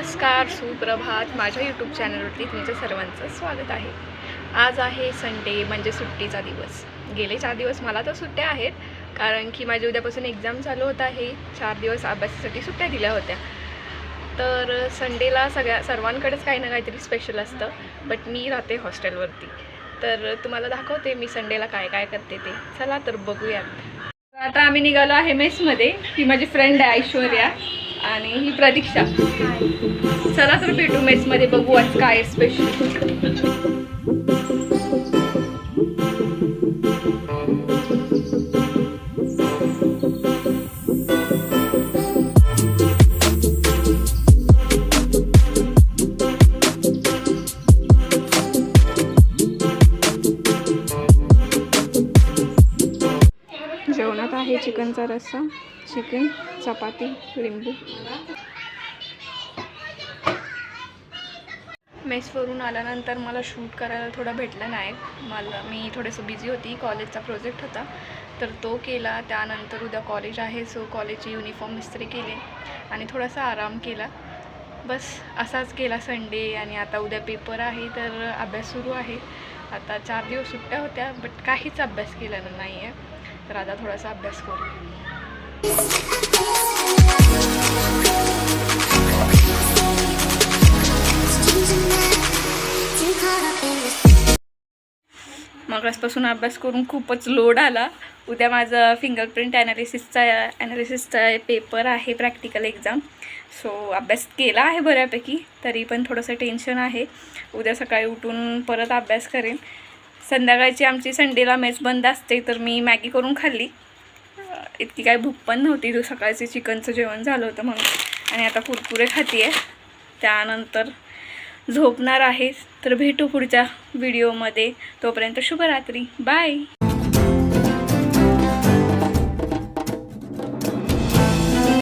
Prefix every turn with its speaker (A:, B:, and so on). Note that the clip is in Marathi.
A: नमस्कार सुप्रभात. माझ्या यूट्यूब चॅनलवरती तुमचं सर्वांचं स्वागत आहे. आज आहे संडे म्हणजे सुट्टीचा दिवस. गेले चार दिवस मला तर सुट्ट्या आहेत कारण की माझी उद्यापासून एक्झाम चालू होत आहे. चार दिवस अभ्यासासाठी सुट्ट्या दिल्या होत्या. तर संडेला सगळ्या सर्वांकडेच काही ना काहीतरी स्पेशल असतं बट मी राहते हॉस्टेलवरती तर तुम्हाला दाखवते मी संडेला काय काय करते ते. चला तर बघूयात. आता आम्ही निघालो आहे मेसमध्ये ही माझी फ्रेंड आहे ऐश्वर्या. आणि ही प्रतीक्षा. चला तर भेटू मेसमध्ये बघू आज काय स्पेशल आहे चिकनचा रस्सा चिकन चपाती लिंबू. मेसवरून आल्यानंतर मला शूट करायला थोडं भेटलं नाही. मला मी थोडंसं बिझी होती कॉलेजचा प्रोजेक्ट होता. तर तो केला त्यानंतर उद्या कॉलेज आहे सो कॉलेजचे युनिफॉर्म इस्त्री केले आणि थोडासा आराम केला. बस असाच केला संडे आणि आता उद्या पेपर आहे तर अभ्यास सुरू आहे. आता चार दिवस सुट्ट्या होत्या बट काहीच अभ्यास केलेला नाही आहे. तर आता थोडासा अभ्यास करू. आजपासून अभ्यास करून खूपच लोड आला. उद्या माझं फिंगरप्रिंट ॲनालिसिसचा ॲनालिसिसचा पेपर आहे प्रॅक्टिकल एक्झाम सो अभ्यास केला आहे बऱ्यापैकी तरी पण थोडंसं टेन्शन आहे. उद्या सकाळी उठून परत अभ्यास करेन. संध्याकाळची आमची संडेला मेस बंद असते तर मी मॅगी करून खाल्ली. इतकी काही भूक पण नव्हती. तू सकाळचे चिकनचं जेवण झालं होतं म्हणून आणि आता कुरकुरे खाती आहे त्यानंतर झोपणार आहे तर भेटू पुढच्या व्हिडिओमध्ये तोपर्यंत शुभरात्री. बाय